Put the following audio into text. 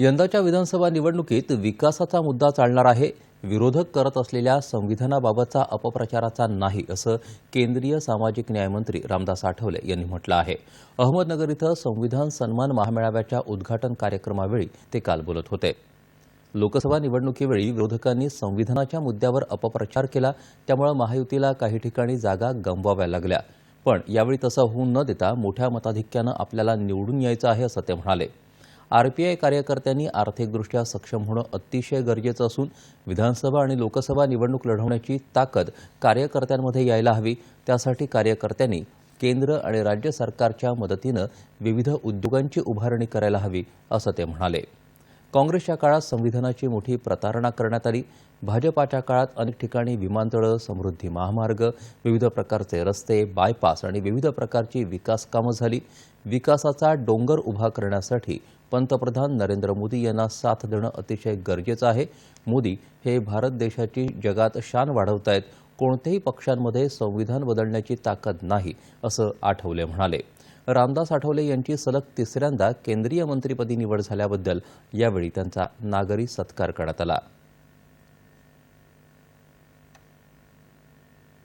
यंदाच्या विधानसभा निवडणुकीत विकासाचा मुद्दा चालणार आहे. विरोधक करत असलेल्या संविधानाबाबतचा अपप्रचाराचा नाही असं केंद्रीय सामाजिक न्यायमंत्री रामदास आठवले यांनी म्हटलं आहे. अहमदनगर इथं संविधान सन्मान महामेळाव्याच्या उद्घाटन कार्यक्रमावेळी ते काल बोलत होते. लोकसभा निवडणुकीवेळी विरोधकांनी संविधानाच्या मुद्द्यावर अपप्रचार केला त्यामुळे महायुतीला काही ठिकाणी जागा गमवाव्या लागल्या. पण यावेळी तसं होऊन न देता मोठ्या मताधिक्यानं आपल्याला निवडून यायचं आहे असं ते म्हणाले. आरपीआय कार्यकर्त्यांनी आर्थिकदृष्ट्या सक्षम होणं अतिशय गरजेचं असून विधानसभा आणि लोकसभा निवडणूक लढवण्याची ताकद कार्यकर्त्यांमध्ये यायला हवी. त्यासाठी कार्यकर्त्यांनी केंद्र आणि राज्य सरकारच्या मदतीनं विविध उद्योगांची उभारणी करायला हवी असं ते म्हणाले. काँग्रेसच्या काळात संविधानाची मोठी प्रतारणा करण्यात आली. भाजपाच्या काळात अनेक ठिकाणी विमानतळं समृद्धी महामार्ग विविध प्रकारचे रस्ते बायपास आणि विविध प्रकारची विकास कामं झाली. विकासाचा डोंगर उभा करण्यासाठी पंतप्रधान नरेंद्र मोदी यांना साथ देणं अतिशय गरजेचं आहे. मोदी हे भारत देशाची जगात शान वाढवत आहेत कोणत्याही पक्षांमध्ये संविधान बदलण्याची ताकद नाही असं आठवले म्हणाले. रामदास आठवले यांची सलग तिसऱ्यांदा केंद्रीय मंत्रिपदी निवड झाल्याबद्दल यावेळी त्यांचा नागरी सत्कार करण्यात आला.